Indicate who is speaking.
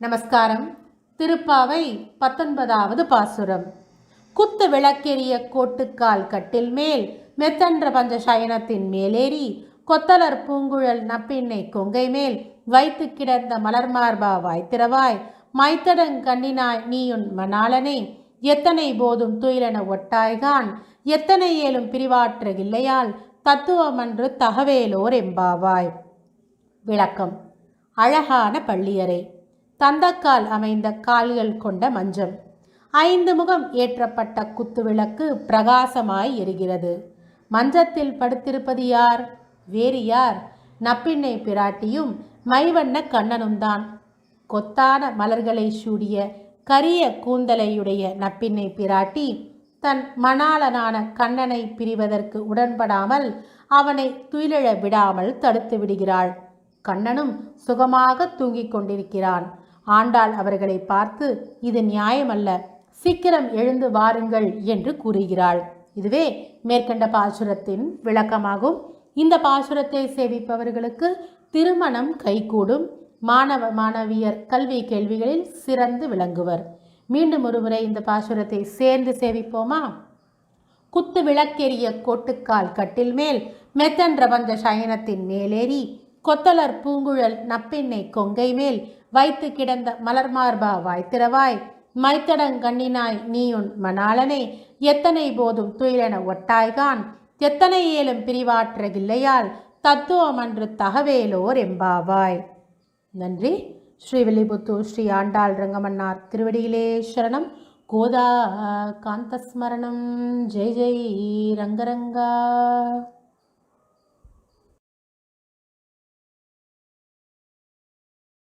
Speaker 1: நமஸ்காரம். திருப்பாவை பத்தொன்பதாவது பாசுரம். குத்து விளக்கெரிய கோட்டுக்கால் கட்டில் மேல் மெத்தன்ற பஞ்ச சயனத்தின் மேலேறி கொத்தலர் பூங்குழல் நப்பின்னை கொங்கை மேல் வைத்து கிடந்த மலர்மார்பா வாய்த்திரவாய் மைத்தடங்கண்ணினாய் நீயுன் மணாளனே எத்தனை போதும் துயிலென ஒட்டாய்கான் எத்தனை ஏலும் பிரிவாற்ற இல்லையால் தத்துவமன்று தகவேலோர் எம்பாவாய். விளக்கம். அழகான பள்ளியறை. தந்தக்கால் அமைந்த கால்கள் கொண்ட மஞ்சம் ஐந்து முகம் ஏற்றப்பட்ட குத்துவிளக்கு பிரகாசமாய் எரிகிறது. மஞ்சத்தில் படுத்திருப்பது யார்? வேறு யார்? நப்பிண்ணை பிராட்டியும் மைவண்ண கண்ணனும் தான். கொத்தான மலர்களை சூடிய கரிய கூந்தலையுடைய நப்பிண்ணை பிராட்டி தன் மணாளனான கண்ணனை பிரிவதற்கு உடன்படாமல் அவனை துயிலெழ விடாமல் தடுத்து விடுகிறாள். கண்ணனும் சுகமாக தூங்கிக் கொண்டிருக்கிறான். ஆண்டாள் அவர்களை பார்த்து இது நியாயமல்ல சீக்கிரம் எழுந்து வாருங்கள் என்று கூறுகிறாள். இதுவே மேற்கண்ட பாசுரத்தின் விளக்கமாகும். இந்த பாசுரத்தை சேவிப்பவர்களுக்கு திருமணம் கைகூடும். மாணவ மாணவியர் கல்வி கேள்விகளில் சிறந்து விளங்குவர். மீண்டும் ஒருமுறை இந்த பாசுரத்தை சேர்ந்து சேவிப்போமா? குத்து விளக்கெரிய கோட்டுக்கால் கட்டில் மேல் மெத்தன் வந்த சயனத்தின் மேலேறி கொத்தலர் பூங்குழல் நப்பெண்ணை கொங்கை மேல் வைத்து கிடந்த மலர்மார்பா வாய்த்திரவாய் மைத்தடங்கண்ணினாய் நீயுன் மணாளனே எத்தனை போதும் துயிலென ஒட்டாய்கான் எத்தனை ஏலும் பிரிவாற்றகில்லையால் தத்துவமன்று தகவேலோர் எம்பாவாய். நன்றி. ஸ்ரீ வில்லிபுத்தூர் ஸ்ரீ ஆண்டாள் ரங்கமன்னார் திருவடியிலே சரணம். கோதா காந்தஸ்மரணம் ஜெய் ஜெய் ரங்கரங்கா.